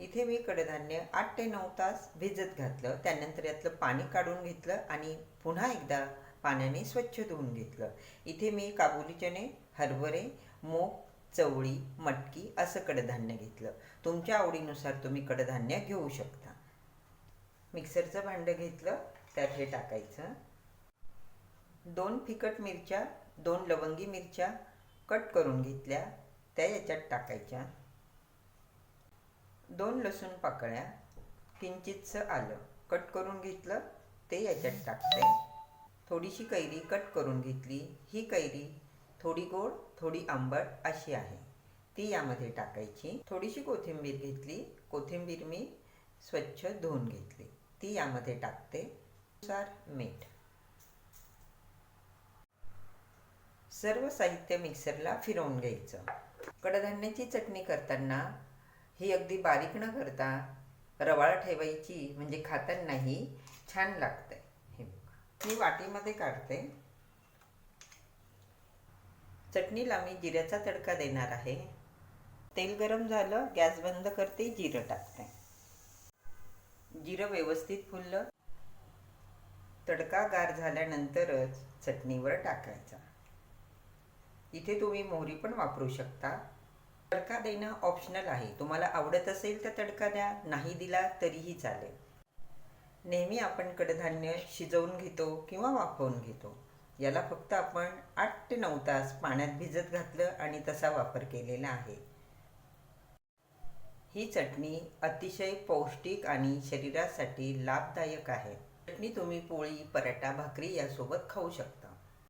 इथे मी कडधान्य आठ ते नऊ तास भिजत घातलं. त्यानंतर यातलं पाणी काढून घेतलं आणि पुन्हा एकदा पाण्याने स्वच्छ धुवून घेतलं. इथे मी काबुली चणे हरभरे मूग चवळी मटकी असं कडधान्य घेतलं. तुमच्या आवडीनुसार तुम्ही कडधान्य घेऊ शकता. मिक्सरचं भांडं घेतलं त्यात हे टाकायचं. दोन फिकट मिरच्या दोन लवंगी मिरच्या कट करून घेतल्या त्या याच्यात टाकायच्या. दोन लसूण पाकळ्या किंचितचं आलं कट करून घेतलं ते याच्यात टाकते. थोडीशी कैरी कट करून घेतली. ही कैरी थोडी गोड थोडी आंबट अशी आहे. ती यामध्ये टाकायची. थोडीशी कोथिंबीर घेतली. कोथिंबीर मी स्वच्छ धुवून घेतली. ती यामध्ये टाकते. नुसार मीठ. सर्व साहित्य मिक्सरला फिरवून घ्यायचं. कडधान्याची चटणी करताना ही अगदी बारीक न करता रवाळ ठेवायची म्हणजे खातानाही छान लागते हे बघा. मी वाटीमध्ये काढते. चटणीला मी जिऱ्याचा तडका देणार आहे. तेल गरम झालं गॅस बंद करते जिरं टाकते. जिरं व्यवस्थित फुललं. तडका गार झाल्यानंतरच चटणीवर टाकायचा. इथे तुम्ही मोहरी पण वापरू शकता. तडका देणं ऑप्शनल आहे. तुम्हाला आवडत असेल तर तडका द्या नाही दिला तरीही चालेल. नेहमी आपण कडधान्य शिजवून घेतो किंवा वाफवून घेतो. याला फक्त आपण आठ ते नऊ तास पाण्यात भिजत घातलं आणि तसा वापर केलेला आहे. ही चटणी अतिशय पौष्टिक आणि शरीरासाठी लाभदायक आहे. चटणी तुम्ही पोळी पराठा भाकरी यासोबत खाऊ शकता.